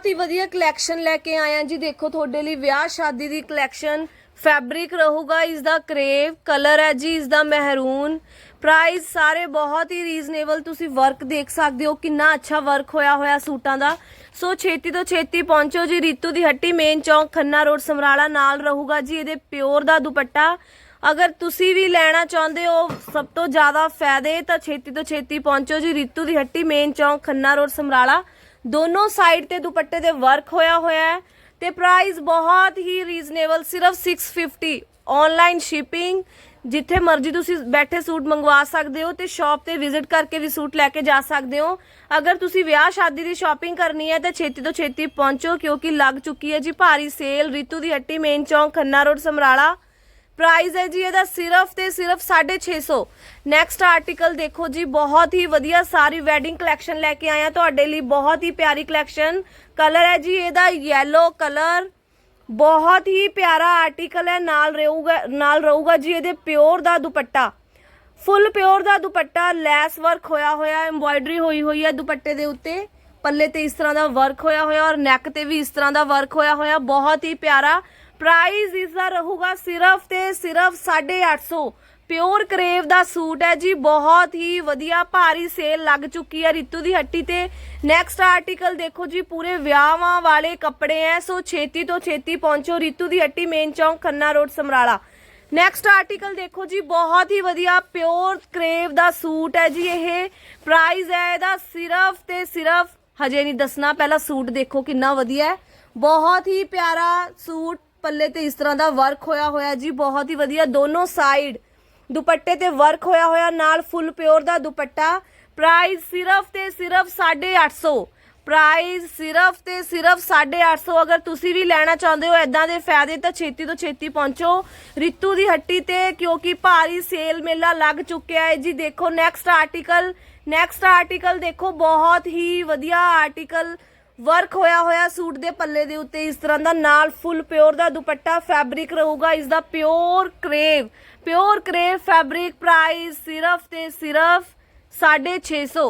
ਬਹੁਤ ਹੀ ਵਧੀਆ ਕਲੈਕਸ਼ਨ ਲੈ ਕੇ ਆਇਆ ਜੀ। ਦੇਖੋ, ਤੁਹਾਡੇ ਲਈ ਵਿਆਹ ਸ਼ਾਦੀ ਦੀ ਕਲੈਕਸ਼ਨ ਫੈਬਰਿਕ ਰਹੂਗਾ। ਇਸ ਦਾ ਕਰੇਵ ਕਲਰ ਹੈ ਜੀ ਇਸ ਦਾ ਮਹਿਰੂਨ ਪ੍ਰਾਈਸ ਸਾਰੇ ਬਹੁਤ ਹੀ ਰੀਜ਼ਨੇਬਲ ਤੁਸੀਂ ਵਰਕ ਦੇਖ ਸਕਦੇ ਹੋ ਕਿੰਨਾ ਅੱਛਾ ਵਰਕ ਹੋਇਆ ਹੋਇਆ ਸੂਟਾਂ ਦਾ। ਸੋ ਛੇਤੀ ਤੋਂ ਛੇਤੀ ਪਹੁੰਚੋ ਜੀ, ਰੀਤੂ ਦੀ ਹੱਟੀ ਮੇਨ ਚੌਂਕ, ਖੰਨਾ ਰੋਡ ਸਮਰਾਲਾ ਨਾਲ ਰਹੂਗਾ ਜੀ, ਇਹਦੇ ਪਿਓਰ ਦਾ ਦੁਪੱਟਾ। ਅਗਰ ਤੁਸੀਂ ਵੀ ਲੈਣਾ ਚਾਹੁੰਦੇ ਹੋ ਸਭ ਤੋਂ ਜ਼ਿਆਦਾ ਫਾਇਦੇ, ਤਾਂ ਛੇਤੀ ਤੋਂ ਛੇਤੀ ਪਹੁੰਚੋ ਜੀ, ਰੀਤੂ ਦੀ ਹੱਟੀ ਮੇਨ ਚੌਂਕ, ਖੰਨਾ ਰੋਡ ਸਮਰਾਲਾ। ਦੋਨੋਂ ਸਾਈਡ ਤੇ ਦੁਪੱਟੇ ਦੇ ਵਰਕ ਹੋਇਆ ਹੋਇਆ ਹੈ ਤੇ ਪ੍ਰਾਈਸ ਬਹੁਤ ਹੀ ਰੀਜ਼ਨੇਬਲ ਸਿਰਫ 650 ਆਨਲਾਈਨ ਸ਼ਿਪਿੰਗ ਜਿੱਥੇ ਮਰਜ਼ੀ ਤੁਸੀਂ ਬੈਠੇ ਸੂਟ ਮੰਗਵਾ ਸਕਦੇ ਹੋ ਤੇ ਸ਼ਾਪ ਤੇ ਵਿਜ਼ਿਟ ਕਰਕੇ ਵੀ ਸੂਟ ਲੈ ਕੇ ਜਾ ਸਕਦੇ ਹੋ। ਅਗਰ ਤੁਸੀਂ ਵਿਆਹ ਸ਼ਾਦੀ ਦੀ ਸ਼ਾਪਿੰਗ ਕਰਨੀ ਹੈ ਤਾਂ ਛੇਤੀ ਤੋਂ ਛੇਤੀ ਪਹੁੰਚੋ ਕਿਉਂਕਿ ਲੱਗ ਚੁੱਕੀ ਹੈ ਜੀ ਭਾਰੀ ਸੇਲ ਰਿਤੂ ਦੀ ਹੱਟੀ, ਮੇਨ ਚੌਂਕ, ਖੰਨਾ ਰੋਡ ਸਮਰਾਲਾ। ਪ੍ਰਾਈਸ ਹੈ ਜੀ, ਇਹਦਾ ਸਿਰਫ ਤੇ ਸਿਰਫ 650 ਨੈਕਸਟ ਆਰਟੀਕਲ ਦੇਖੋ ਜੀ, ਬਹੁਤ ਹੀ ਵਧੀਆ ਸਾਰੀ ਵੈਡਿੰਗ ਕਲੈਕਸ਼ਨ ਲੈ ਕੇ ਆਇਆ। ਤੁਹਾਡੇ ਲਈ ਬਹੁਤ ਹੀ ਪਿਆਰੀ ਕਲੈਕਸ਼ਨ ਕਲਰ ਹੈ ਜੀ, ਇਹਦਾ ਯੈਲੋ ਕਲਰ ਬਹੁਤ ਹੀ ਪਿਆਰਾ ਆਰਟੀਕਲ ਹੈ, ਨਾਲ ਰਹੂਗਾ ਨਾਲ ਰਹੂਗਾ ਜੀ ਇਹਦੇ ਪਿਓਰ ਦਾ ਦੁਪੱਟਾ। ਫੁੱਲ ਪਿਓਰ ਦਾ ਦੁਪੱਟਾ ਲੈਸ ਵਰਕ ਹੋਇਆ ਹੋਇਆ ਐਮਬੋਇਡਰੀ ਹੋਈ ਹੋਈ ਹੈ ਦੁਪੱਟੇ ਦੇ ਉੱਤੇ। ਪੱਲੇ ਤੇ ਇਸ ਤਰ੍ਹਾਂ ਦਾ ਵਰਕ ਹੋਇਆ ਹੋਇਆ ਔਰ ਨੈਕ ਤੇ ਵੀ ਇਸ ਤਰ੍ਹਾਂ ਦਾ ਵਰਕ ਹੋਇਆ ਹੋਇਆ। ਬਹੁਤ ਹੀ ਪਿਆਰਾ ਪ੍ਰਾਈਸ ਇਸ ਦਾ ਰਹੂਗਾ ਸਿਰਫ ਤੇ ਸਿਰਫ 850 ਪਿਓਰ ਕਰੇਵ ਦਾ ਸੂਟ ਹੈ ਜੀ, ਬਹੁਤ ਹੀ ਵਧੀਆ, ਭਾਰੀ ਸੇਲ ਲੱਗ ਚੁੱਕੀ ਹੈ ਰਿਤੂ ਦੀ ਹੱਟੀ ਤੇ। ਨੈਕਸਟ ਆਰਟੀਕਲ ਦੇਖੋ ਜੀ, ਪੂਰੇ ਵਿਆਹਾਂ ਵਾਲੇ ਕੱਪੜੇ ਐ, ਸੋ ਛੇਤੀ ਤੋਂ ਛੇਤੀ ਪਹੁੰਚੋ ਰਿਤੂ ਦੀ ਹੱਟੀ main chowk, Khanna road, Samrala. Next article ਦੇਖੋ ਜੀ, ਬਹੁਤ ਹੀ ਵਧੀਆ ਪਿਓਰ ਕਰੇਵ ਦਾ ਸੂਟ ਹੈ ਜੀ ਇਹ। ਪ੍ਰਾਈਸ ਹੈ ਇਹਦਾ ਸਿਰਫ ਤੇ ਸਿਰਫ, ਹਜੇ ਨਹੀਂ ਦੱਸਣਾ, ਪਹਿਲਾਂ ਸੂਟ ਦੇਖੋ ਕਿੰਨਾ ਵਧੀਆ ਹੈ। ਬਹੁਤ ਹੀ ਪਿਆਰਾ ਸੂਟ ਪੱਲੇ ਤੇ ਇਸ ਤਰ੍ਹਾਂ ਦਾ ਵਰਕ ਹੋਇਆ ਹੋਇਆ ਜੀ, ਬਹੁਤ ਹੀ ਵਧੀਆ, ਦੋਨੋਂ ਸਾਈਡ ਦੁਪੱਟੇ ਤੇ ਵਰਕ ਹੋਇਆ ਹੋਇਆ, ਨਾਲ ਫੁੱਲ ਪਿਓਰ ਦਾ ਦੁਪੱਟਾ। ਪ੍ਰਾਈਸ ਸਿਰਫ ਤੇ ਸਿਰਫ 850 ਪ੍ਰਾਈਸ ਸਿਰਫ ਤੇ ਸਿਰਫ 850 ਅਗਰ ਤੁਸੀਂ ਵੀ ਲੈਣਾ ਚਾਹੁੰਦੇ ਹੋ ਐਦਾਂ ਦੇ ਫਾਇਦੇ, ਤਾਂ ਛੇਤੀ ਤੋਂ ਛੇਤੀ ਪਹੁੰਚੋ। ਰਿਤੂ ਦੀ ਹੱਟੀ ਤੇ, ਕਿਉਂਕਿ ਭਾਰੀ ਸੇਲ ਮੇਲਾ ਲੱਗ ਚੁੱਕਿਆ ਹੈ ਜੀ। ਦੇਖੋ ਨੈਕਸਟ ਆਰਟੀਕਲ ਨੈਕਸਟ ਆਰਟੀਕਲ ਦੇਖੋ, ਬਹੁਤ ਹੀ ਵਧੀਆ ਆਰਟੀਕਲ ਵਰਕ ਹੋਇਆ ਹੋਇਆ ਸੂਟ ਦੇ ਪੱਲੇ ਦੇ ਉੱਤੇ ਇਸ ਤਰ੍ਹਾਂ ਦਾ ਨਾਲ ਫੁੱਲ ਪਿਓਰ ਦਾ ਦੁਪੱਟਾ ਫੈਬਰਿਕ ਰਹੂਗਾ, ਇਸ ਦਾ pure crepe pure crepe fabric price ਸਿਰਫ ਤੇ ਸਿਰਫ 650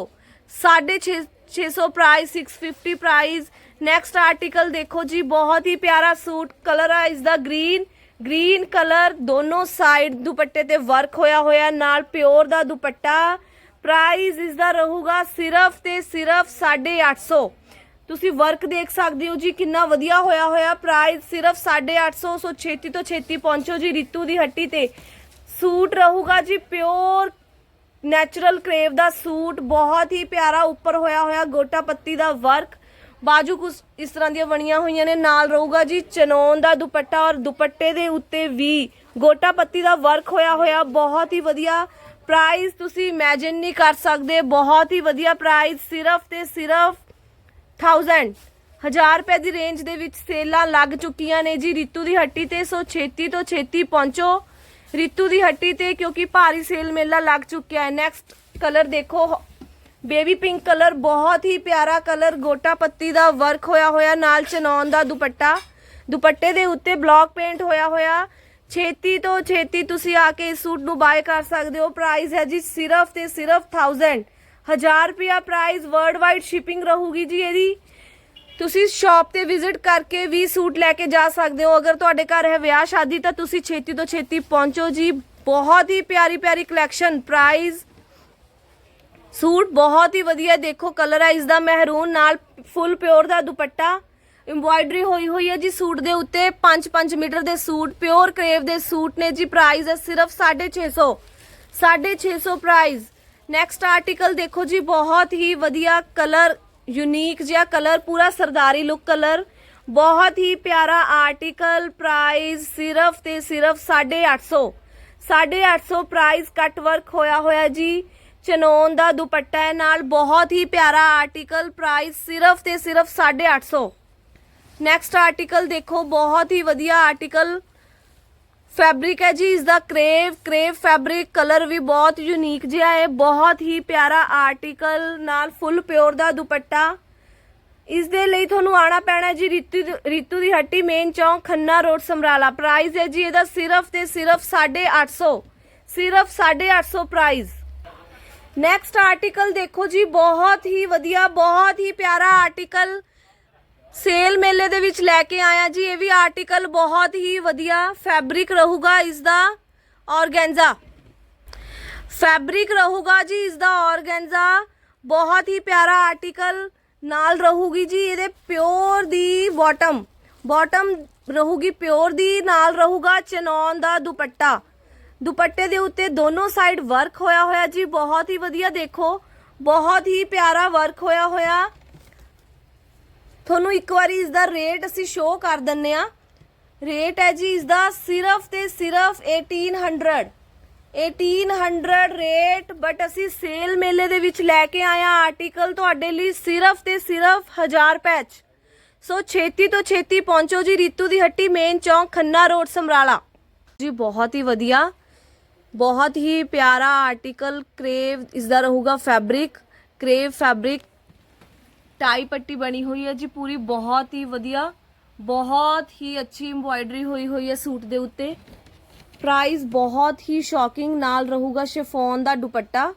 650 ਪ੍ਰਾਈਸ 650 ਪ੍ਰਾਈਸ। ਨੈਕਸਟ ਆਰਟੀਕਲ ਦੇਖੋ ਜੀ, ਬਹੁਤ ਹੀ ਪਿਆਰਾ ਸੂਟ, ਕਲਰ ਹੈ ਇਸ ਦਾ ਗ੍ਰੀਨ ਗ੍ਰੀਨ ਕਲਰ, ਦੋਨੋਂ ਸਾਈਡ ਦੁਪੱਟੇ ਤੇ ਵਰਕ ਹੋਇਆ ਹੋਇਆ, ਨਾਲ ਪਿਓਰ ਦਾ ਦੁਪੱਟਾ। ਪ੍ਰਾਈਸ ਇਸ ਦਾ ਰਹੂਗਾ ਸਿਰਫ ਤੇ ਸਿਰਫ 850 ਤੁਸੀਂ ਵਰਕ ਦੇਖ ਸਕਦੇ ਹੋ ਜੀ, ਕਿੰਨਾ ਵਧੀਆ ਹੋਇਆ ਹੋਇਆ ਪ੍ਰਾਈਸ ਸਿਰਫ 850 ਸੋ ਛੇਤੀ ਤੋਂ ਛੇਤੀ ਪਹੁੰਚੋ ਜੀ ਰਿਤੂ ਦੀ ਹੱਟੀ ਤੇ। ਸੂਟ ਰਹੂਗਾ ਜੀ ਪਿਓਰ ਨੈਚੁਰਲ ਕਰੇਵ ਦਾ ਸੂਟ, ਬਹੁਤ ਹੀ ਪਿਆਰਾ ਉੱਪਰ ਹੋਇਆ ਹੋਇਆ ਗੋਟਾ ਪੱਤੀ ਦਾ ਵਰਕ ਬਾਜੂ ਕੁਛ ਇਸ ਤਰ੍ਹਾਂ ਦੀਆਂ ਬਣੀਆਂ ਹੋਈਆਂ ਨੇ, ਨਾਲ ਰਹੂਗਾ ਜੀ ਚਨੌਨ ਦਾ ਦੁਪੱਟਾ ਔਰ ਦੁਪੱਟੇ ਦੇ ਉੱਤੇ ਵੀ ਗੋਟਾ ਪੱਤੀ ਦਾ ਵਰਕ ਹੋਇਆ ਹੋਇਆ, ਬਹੁਤ ਹੀ ਵਧੀਆ ਪ੍ਰਾਈਸ ਤੁਸੀਂ ਇਮੇਜਿਨ ਨਹੀਂ ਕਰ ਸਕਦੇ, ਬਹੁਤ ਹੀ ਵਧੀਆ ਪ੍ਰਾਈਸ ਸਿਰਫ ਤੇ ਸਿਰਫ 1000 ਹਜ਼ਾਰ ਰੁਪਏ ਦੀ ਰੇਂਜ ਦੇ ਵਿੱਚ ਸੇਲਾਂ ਲੱਗ ਚੁੱਕੀਆਂ ਨੇ ਜੀ। ਰਿਤੂ ਦੀ ਹੱਟੀ ਤੇ ਸੋ ਛੇਤੀ ਤੋਂ ਛੇਤੀ ਪਹੁੰਚੋ। ਰਿਤੂ ਦੀ ਹੱਟੀ ਤੇ ਕਿਉਂਕਿ ਭਾਰੀ ਸੇਲ ਮੇਲਾ ਲੱਗ ਚੁੱਕਿਆ ਹੈ। ਨੈਕਸਟ ਕਲਰ ਦੇਖੋ। ਬੇਬੀ ਪਿੰਕ ਕਲਰ ਬਹੁਤ ਹੀ ਪਿਆਰਾ ਕਲਰ ਗੋਟਾ ਪੱਤੀ ਦਾ ਵਰਕ ਹੋਇਆ ਹੋਇਆ, ਨਾਲ ਚਨੌਨ ਦਾ ਦੁਪੱਟਾ। ਦੁਪੱਟੇ ਦੇ ਉੱਤੇ ਬਲੌਕ ਪੇਂਟ ਹੋਇਆ ਹੋਇਆ। ਛੇਤੀ ਤੋਂ ਛੇਤੀ ਤੁਸੀਂ ਆ ਕੇ ਇਸ ਸੂਟ ਨੂੰ ਬਾਏ ਕਰ ਸਕਦੇ ਹੋ। ਪ੍ਰਾਈਸ ਹੈ ਜੀ ਸਿਰਫ ਤੇ ਸਿਰਫ 1000 ਹਜ਼ਾਰ ਰੁਪਿਆ ਪ੍ਰਾਈਸ ਵਰਲਡ ਵਾਈਡ ਸ਼ਿਪਿੰਗ ਰਹੂਗੀ ਜੀ ਇਹਦੀ। ਤੁਸੀਂ ਸ਼ਾਪ ਤੇ ਵਿਜ਼ਿਟ ਕਰਕੇ ਵੀ ਸੂਟ ਲੈ ਕੇ ਜਾ ਸਕਦੇ ਹੋ। ਅਗਰ ਤੁਹਾਡੇ ਘਰ ਹੈ ਵਿਆਹ, ਸ਼ਾਦੀ, ਤਾਂ ਤੁਸੀਂ ਛੇਤੀ ਤੋਂ ਛੇਤੀ ਪਹੁੰਚੋ ਜੀ। ਬਹੁਤ ਹੀ ਪਿਆਰੀ ਪਿਆਰੀ ਕਲੈਕਸ਼ਨ ਪ੍ਰਾਈਸ ਸੂਟ ਬਹੁਤ ਹੀ ਵਧੀਆ, ਦੇਖੋ ਕਲਰ ਹੈ ਇਸ ਦਾ ਮਹਿਰੂਨ, ਨਾਲ ਫੁੱਲ ਪਿਓਰ ਦਾ ਦੁਪੱਟਾ। ਐਮਬੋਇਡਰੀ ਹੋਈ ਹੋਈ ਹੈ ਜੀ ਸੂਟ ਦੇ ਉੱਤੇ। 5-5 ਮੀਟਰ ਦੇ ਸੂਟ ਪਿਓਰ ਕਰੇਵ ਦੇ ਸੂਟ ਨੇ ਜੀ। ਪ੍ਰਾਈਸ ਹੈ ਸਿਰਫ 650 650 ਪ੍ਰਾਈਸ ਨੈਕਸਟ ਆਰਟੀਕਲ ਦੇਖੋ ਜੀ, ਬਹੁਤ ਹੀ ਵਧੀਆ ਕਲਰ ਯੂਨੀਕ ਜਿਹਾ ਕਲਰ ਪੂਰਾ ਸਰਦਾਰੀ ਲੁੱਕ ਕਲਰ ਬਹੁਤ ਹੀ ਪਿਆਰਾ ਆਰਟੀਕਲ ਪ੍ਰਾਈਸ ਸਿਰਫ ਤੇ ਸਿਰਫ 850 850 ਪ੍ਰਾਈਸ ਕੱਟ ਵਰਕ ਹੋਇਆ ਹੋਇਆ ਜੀ। ਚਨੋਨ ਦਾ ਦੁਪੱਟਾ ਹੈ ਨਾਲ, ਬਹੁਤ ਹੀ ਪਿਆਰਾ ਆਰਟੀਕਲ ਪ੍ਰਾਈਸ ਸਿਰਫ ਤੇ ਸਿਰਫ 850 ਨੈਕਸਟ ਆਰਟੀਕਲ ਦੇਖੋ, ਬਹੁਤ ਹੀ ਵਧੀਆ ਆਰਟੀਕਲ ਫੈਬਰਿਕ ਹੈ ਜੀ ਇਸ ਦਾ ਕਰੇਵ ਕਰੇਵ ਫੈਬਰਿਕ ਕਲਰ ਵੀ ਬਹੁਤ ਯੂਨੀਕ ਜਿਹਾ ਹੈ, ਬਹੁਤ ਹੀ ਪਿਆਰਾ ਆਰਟੀਕਲ ਨਾਲ ਫੁੱਲ ਪਿਓਰ ਦਾ ਦੁਪੱਟਾ। ਇਸ ਦੇ ਲਈ ਤੁਹਾਨੂੰ ਆਣਾ ਪੈਣਾ ਜੀ ਰੀਤੂ ਰੀਤੂ ਦੀ ਹੱਟੀ ਮੇਨ ਚੌਂਕ, ਖੰਨਾ ਰੋਡ ਸਮਰਾਲਾ। ਪ੍ਰਾਈਸ ਹੈ ਜੀ ਇਹਦਾ ਸਿਰਫ ਤੇ ਸਿਰਫ 850 ਸਿਰਫ 850 ਪ੍ਰਾਈਸ ਨੈਕਸਟ ਆਰਟੀਕਲ ਦੇਖੋ ਜੀ, ਬਹੁਤ ਹੀ ਵਧੀਆ, ਬਹੁਤ ਹੀ ਪਿਆਰਾ ਆਰਟੀਕਲ ਸੇਲ ਮੇਲੇ ਦੇ ਵਿੱਚ ਲੈ ਕੇ ਆਇਆ ਜੀ, ਇਹ ਵੀ ਆਰਟੀਕਲ ਬਹੁਤ ਹੀ ਵਧੀਆ ਫੈਬਰਿਕ ਰਹੂਗਾ ਇਸ ਦਾ ਔਰਗੈਂਜ਼ਾ। ਫੈਬਰਿਕ ਰਹੂਗਾ ਜੀ ਇਸ ਦਾ ਔਰਗੈਂਜ਼ਾ। ਬਹੁਤ ਹੀ ਪਿਆਰਾ ਆਰਟੀਕਲ ਨਾਲ ਰਹੂਗੀ ਜੀ, ਇਹਦੇ ਪਿਓਰ ਦੀ ਬਾਟਮ ਬਾਟਮ ਰਹੂਗੀ ਪਿਓਰ ਦੀ, ਨਾਲ ਰਹੂਗਾ ਚਨੌਨ ਦਾ ਦੁਪੱਟਾ। ਦੁਪੱਟੇ ਦੇ ਉੱਤੇ ਦੋਨੋਂ ਸਾਈਡ ਵਰਕ ਹੋਇਆ ਹੋਇਆ ਜੀ, ਬਹੁਤ ਹੀ ਵਧੀਆ ਦੇਖੋ। ਬਹੁਤ ਹੀ ਪਿਆਰਾ ਵਰਕ ਹੋਇਆ ਹੋਇਆ। ਤੁਹਾਨੂੰ ਇੱਕ ਵਾਰੀ ਇਸ ਦਾ ਰੇਟ ਅਸੀਂ ਸ਼ੋਅ ਕਰ ਦਿੰਨੇ ਆ ਰੇਟ ਹੈ ਜੀ ਇਸ ਦਾ ਸਿਰਫ ਤੇ ਸਿਰਫ 1800 1800 ਰੇਟ ਬਟ ਅਸੀਂ ਸੇਲ ਮੇਲੇ ਦੇ ਵਿੱਚ ਲੈ ਕੇ ਆਇਆ ਆਰਟੀਕਲ ਤੁਹਾਡੇ ਲਈ ਸਿਰਫ ਤੇ ਸਿਰਫ 1000 ਰੁਪਏ 'ਚ ਸੋ ਛੇਤੀ ਤੋਂ ਛੇਤੀ ਪਹੁੰਚੋ ਜੀ ਰੀਤੂ ਦੀ ਹੱਟੀ ਮੇਨ ਚੌਂਕ ਖੰਨਾ ਰੋਡ ਸਮਰਾਲਾ। ਜੀ ਬਹੁਤ ਹੀ ਵਧੀਆ, ਬਹੁਤ ਹੀ ਪਿਆਰਾ ਆਰਟੀਕਲ ਕਰੇਵ ਇਸ ਦਾ ਰਹੂਗਾ ਫੈਬਰਿਕ ਕਰੇਵ ਫੈਬਰਿਕ ਟਾਈ ਪੱਟੀ ਬਣੀ ਹੋਈ ਹੈ ਜੀ ਪੂਰੀ ਬਹੁਤ ਹੀ ਵਧੀਆ ਬਹੁਤ ਹੀ ਅੱਛੀ ਐਮਬੋਇਡਰੀ ਹੋਈ ਹੋਈ ਹੈ ਸੂਟ ਦੇ ਉੱਤੇ ਪ੍ਰਾਈਸ ਬਹੁਤ ਹੀ ਸ਼ੌਕਿੰਗ ਨਾਲ ਰਹੂਗਾ ਸ਼ਿਫੋਨ ਦਾ ਦੁਪੱਟਾ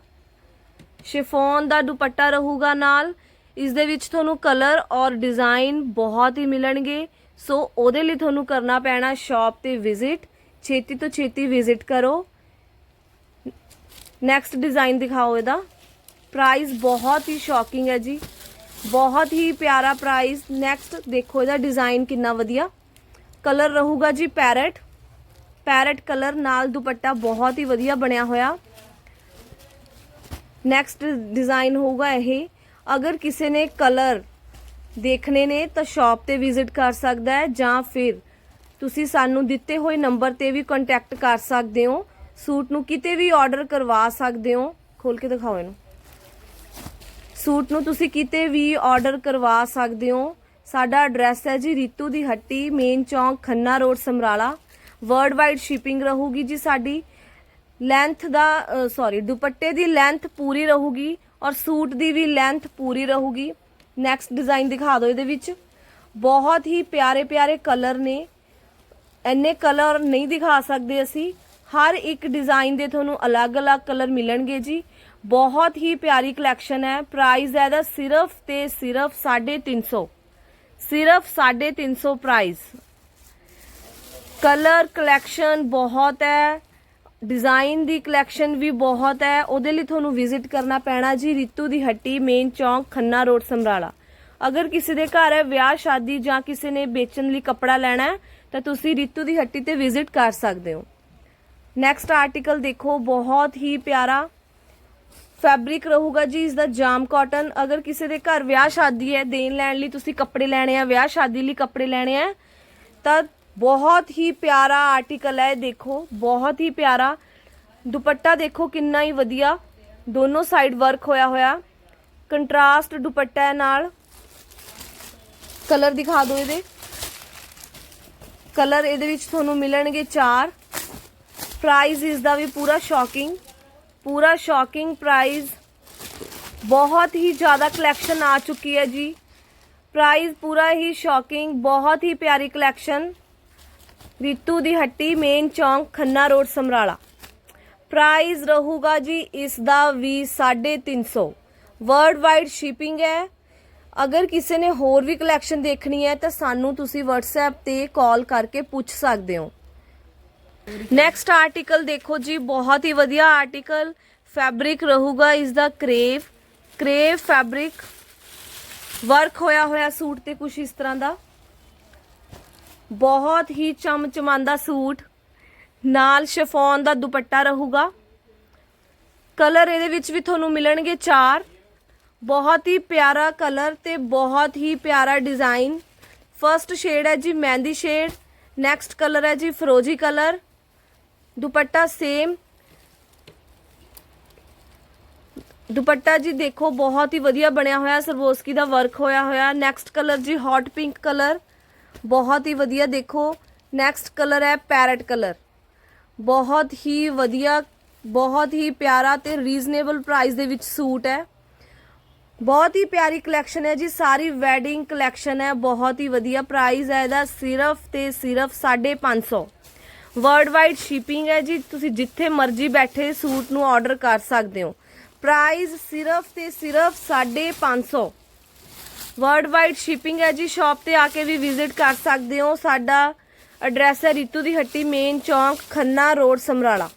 ਸ਼ਿਫੋਨ ਦਾ ਦੁਪੱਟਾ ਰਹੂਗਾ ਨਾਲ ਇਸ ਦੇ ਵਿੱਚ ਤੁਹਾਨੂੰ ਕਲਰ ਔਰ ਡਿਜ਼ਾਈਨ ਬਹੁਤ ਹੀ ਮਿਲਣਗੇ ਸੋ ਉਹਦੇ ਲਈ ਤੁਹਾਨੂੰ ਕਰਨਾ ਪੈਣਾ ਸ਼ਾਪ ਤੇ ਵਿਜ਼ਿਟ ਛੇਤੀ ਤੋਂ ਛੇਤੀ ਵਿਜ਼ਿਟ ਕਰੋ ਨੈਕਸਟ ਡਿਜ਼ਾਈਨ ਦਿਖਾਓ ਇਹਦਾ ਪ੍ਰਾਈਸ ਬਹੁਤ ਹੀ ਸ਼ੌਕਿੰਗ ਹੈ ਜੀ ਬਹੁਤ ਹੀ ਪਿਆਰਾ ਪ੍ਰਾਈਸ ਨੈਕਸਟ ਦੇਖੋ ਇਹਦਾ ਡਿਜ਼ਾਈਨ ਕਿੰਨਾ ਵਧੀਆ। ਕਲਰ ਰਹੂਗਾ ਜੀ ਪੈਰਟ ਪੈਰਟ ਕਲਰ ਨਾਲ ਦੁਪੱਟਾ ਬਹੁਤ ਹੀ ਵਧੀਆ ਬਣਿਆ ਹੋਇਆ। ਨੈਕਸਟ ਡਿਜ਼ਾਈਨ ਹੋਊਗਾ ਇਹ। ਅਗਰ ਕਿਸੇ ਨੇ ਕਲਰ ਦੇਖਣੇ ਨੇ ਤਾਂ ਸ਼ਾਪ ਤੇ ਵਿਜ਼ਿਟ ਕਰ ਸਕਦਾ ਹੈ ਜਾਂ ਫਿਰ ਤੁਸੀਂ ਸਾਨੂੰ ਦਿੱਤੇ ਹੋਏ ਨੰਬਰ ਤੇ ਵੀ ਕੰਟੈਕਟ ਕਰ ਸਕਦੇ ਹੋ। ਸੂਟ ਨੂੰ ਕਿਤੇ ਵੀ ਆਰਡਰ ਕਰਵਾ ਸਕਦੇ ਹੋ। ਖੋਲ ਕੇ ਦਿਖਾਓ ਇਹਨੂੰ। ਸੂਟ ਨੂੰ ਤੁਸੀਂ ਕਿਤੇ ਵੀ ਆਰਡਰ ਕਰਵਾ ਸਕਦੇ ਹੋ। ਸਾਡਾ ਐਡਰੈਸ ਹੈ ਜੀ ਰੀਤੂ ਦੀ ਹੱਟੀ main chowk Khanna road Samrala. World wide shipping ਰਹੂਗੀ ਜੀ ਸਾਡੀ। ਲੈਂਥ ਦਾ ਸੌਰੀ ਦੁਪੱਟੇ ਦੀ ਲੈਂਥ ਪੂਰੀ ਰਹੂਗੀ ਔਰ ਸੂਟ ਦੀ ਵੀ ਲੈਂਥ ਪੂਰੀ ਰਹੂਗੀ। ਨੈਕਸਟ ਡਿਜ਼ਾਈਨ ਦਿਖਾ ਦਿਓ ਇਹਦੇ ਵਿੱਚ। ਬਹੁਤ ਹੀ ਪਿਆਰੇ ਪਿਆਰੇ ਕਲਰ ਨੇ। ਇੰਨੇ ਕਲਰ ਨਹੀਂ ਦਿਖਾ ਸਕਦੇ ਅਸੀਂ। ਹਰ ਇੱਕ ਡਿਜ਼ਾਈਨ ਦੇ ਤੁਹਾਨੂੰ ਅਲੱਗ-ਅਲੱਗ ਕਲਰ ਮਿਲਣਗੇ ਜੀ। ਬਹੁਤ ਹੀ ਪਿਆਰੀ ਕਲੈਕਸ਼ਨ ਹੈ। ਪ੍ਰਾਈਸ ਹੈ ਦਾ ਸਿਰਫ ਤੇ ਸਿਰਫ 350 ਸਿਰਫ 350 ਪ੍ਰਾਈਸ ਕਲਰ ਕਲੈਕਸ਼ਨ ਬਹੁਤ ਹੈ। ਡਿਜ਼ਾਈਨ ਦੀ ਕਲੈਕਸ਼ਨ ਵੀ ਬਹੁਤ ਹੈ। ਉਹਦੇ ਲਈ ਤੁਹਾਨੂੰ ਵਿਜ਼ਿਟ ਕਰਨਾ ਪੈਣਾ ਜੀ ਰਿਤੂ ਦੀ ਹੱਟੀ ਮੇਨ ਚੌਂਕ, ਖੰਨਾ ਰੋਡ ਸਮਰਾਲਾ। ਅਗਰ ਕਿਸੇ ਦੇ ਘਰ ਹੈ ਵਿਆਹ, ਸ਼ਾਦੀ ਜਾਂ ਕਿਸੇ ਨੇ ਵੇਚਣ ਲਈ ਕੱਪੜਾ ਲੈਣਾ ਹੈ, ਤਾਂ ਤੁਸੀਂ ਰਿਤੂ ਦੀ ਹੱਟੀ ਤੇ ਵਿਜ਼ਿਟ ਕਰ ਸਕਦੇ ਹੋ। ਨੈਕਸਟ ਆਰਟੀਕਲ ਦੇਖੋ, ਬਹੁਤ ਹੀ ਪਿਆਰਾ। ਫੈਬਰਿਕ ਰਹੂਗਾ ਜੀ ਇਸ ਦਾ ਜਾਮ ਕਾਟਨ ਅਗਰ ਕਿਸੇ ਦੇ ਘਰ ਵਿਆਹ ਸ਼ਾਦੀ ਹੈ, ਦੇਣ ਲੈਣ ਲਈ ਤੁਸੀਂ ਕੱਪੜੇ ਲੈਣੇ ਆ, ਵਿਆਹ ਸ਼ਾਦੀ ਲਈ ਕੱਪੜੇ ਲੈਣੇ ਆ, ਤਾਂ ਬਹੁਤ ਹੀ ਪਿਆਰਾ ਆਰਟੀਕਲ ਹੈ, ਇਹ ਦੇਖੋ, ਬਹੁਤ ਹੀ ਪਿਆਰਾ। ਦੁਪੱਟਾ ਦੇਖੋ, ਕਿੰਨਾ ਹੀ ਵਧੀਆ। ਦੋਨੋਂ ਸਾਈਡ ਵਰਕ ਹੋਇਆ ਹੋਇਆ। ਕੰਟਰਾਸਟ ਦੁਪੱਟਾ ਹੈ ਨਾਲ। ਕਲਰ ਦਿਖਾ ਦਿਓ ਇਹਦੇ। ਕਲਰ ਇਹਦੇ ਵਿੱਚ ਤੁਹਾਨੂੰ ਮਿਲਣਗੇ ਚਾਰ। ਪ੍ਰਾਈਸ ਇਸ ਦਾ ਵੀ ਪੂਰਾ ਸ਼ੌਕਿੰਗ ਪੂਰਾ ਸ਼ੌਕਿੰਗ ਪ੍ਰਾਈਸ ਬਹੁਤ ਹੀ ਜ਼ਿਆਦਾ ਕਲੈਕਸ਼ਨ ਆ ਚੁੱਕੀ ਹੈ ਜੀ। ਪ੍ਰਾਈਸ ਪੂਰਾ ਹੀ ਸ਼ੌਕਿੰਗ ਬਹੁਤ ਹੀ ਪਿਆਰੀ ਕਲੈਕਸ਼ਨ ਰੀਤੂ ਦੀ ਹੱਟੀ, ਮੇਨ ਚੌਂਕ, ਖੰਨਾ ਰੋਡ, ਸਮਰਾਲਾ। ਪ੍ਰਾਈਸ ਰਹੂਗਾ ਜੀ ਇਸ ਦਾ ਵੀ 350 ਵਰਲਡ ਵਾਈਡ ਸ਼ਿਪਿੰਗ ਹੈ। ਅਗਰ ਕਿਸੇ ਨੇ ਹੋਰ ਵੀ ਕਲੈਕਸ਼ਨ ਦੇਖਣੀ ਹੈ ਤਾਂ ਸਾਨੂੰ ਤੁਸੀਂ WhatsApp ਤੇ ਕਾਲ ਕਰਕੇ ਪੁੱਛ ਸਕਦੇ ਹੋ। ਨੈਕਸਟ ਆਰਟੀਕਲ ਦੇਖੋ ਜੀ, ਬਹੁਤ ਹੀ ਵਧੀਆ ਆਰਟੀਕਲ ਫੈਬਰਿਕ ਰਹੂਗਾ ਇਸ ਦਾ ਕਰੇਵ ਕਰੇਵ ਫੈਬਰਿਕ ਵਰਕ ਹੋਇਆ ਹੋਇਆ ਸੂਟ ਤੇ ਕੁਝ ਇਸ ਤਰ੍ਹਾਂ ਦਾ। ਬਹੁਤ ਹੀ ਚਮਚਮਾਂਦਾ ਸੂਟ, ਨਾਲ ਸ਼ਿਫੋਨ ਦਾ ਦੁਪੱਟਾ ਰਹੂਗਾ। ਕਲਰ ਇਹਦੇ ਵਿੱਚ ਵੀ ਤੁਹਾਨੂੰ ਮਿਲਣਗੇ ਚਾਰ। ਬਹੁਤ ਹੀ ਪਿਆਰਾ ਕਲਰ ਤੇ ਬਹੁਤ ਹੀ ਪਿਆਰਾ ਡਿਜ਼ਾਈਨ ਫਰਸਟ ਸ਼ੇਡ ਹੈ ਜੀ ਮਹਿੰਦੀ ਸ਼ੇਡ ਨੈਕਸਟ ਕਲਰ ਹੈ ਜੀ ਫਰੋਜੀ ਕਲਰ ਦੁਪੱਟਾ ਸੇਮ ਦੁਪੱਟਾ ਜੀ ਦੇਖੋ, ਬਹੁਤ ਹੀ ਵਧੀਆ ਬਣਿਆ ਹੋਇਆ, ਸਰਵੋਸਕੀ ਦਾ ਵਰਕ ਹੋਇਆ ਹੋਇਆ। ਨੈਕਸਟ ਕਲਰ ਜੀ ਹੌਟ ਪਿੰਕ ਕਲਰ ਬਹੁਤ ਹੀ ਵਧੀਆ ਦੇਖੋ ਨੈਕਸਟ ਕਲਰ ਹੈ ਪੈਰਟ ਕਲਰ ਬਹੁਤ ਹੀ ਵਧੀਆ, ਬਹੁਤ ਹੀ ਪਿਆਰਾ ਤੇ ਰੀਜ਼ਨੇਬਲ ਪ੍ਰਾਈਸ ਦੇ ਵਿੱਚ ਸੂਟ ਹੈ। ਬਹੁਤ ਹੀ ਪਿਆਰੀ ਕਲੈਕਸ਼ਨ ਹੈ ਜੀ, ਸਾਰੀ ਵੈਡਿੰਗ ਕਲੈਕਸ਼ਨ ਹੈ, ਬਹੁਤ ਹੀ ਵਧੀਆ ਪ੍ਰਾਈਸ ਹੈ ਇਹਦਾ, ਸਿਰਫ ਤੇ ਸਿਰਫ 550 ਵਰਲਡ ਵਾਈਡ ਸ਼ਿਪਿੰਗ ਹੈ ਜੀ। ਤੁਸੀਂ ਜਿੱਥੇ ਮਰਜ਼ੀ ਬੈਠੇ ਸੂਟ ਨੂੰ ਆਰਡਰ ਕਰ ਸਕਦੇ ਹੋ। ਪ੍ਰਾਈਸ ਸਿਰਫ ਤੇ ਸਿਰਫ 550 ਵਰਲਡ ਵਾਈਡ ਸ਼ਿਪਿੰਗ ਹੈ ਜੀ। ਸ਼ਾਪ ਤੇ ਆ ਕੇ ਵੀ ਵਿਜ਼ਿਟ ਕਰ ਸਕਦੇ ਹੋ। ਸਾਡਾ ਐਡਰੈਸ ਹੈ ਰਿਤੂ ਦੀ ਹੱਟੀ ਮੇਨ ਚੌਂਕ ਖੰਨਾ ਰੋਡ ਸਮਰਾਲਾ।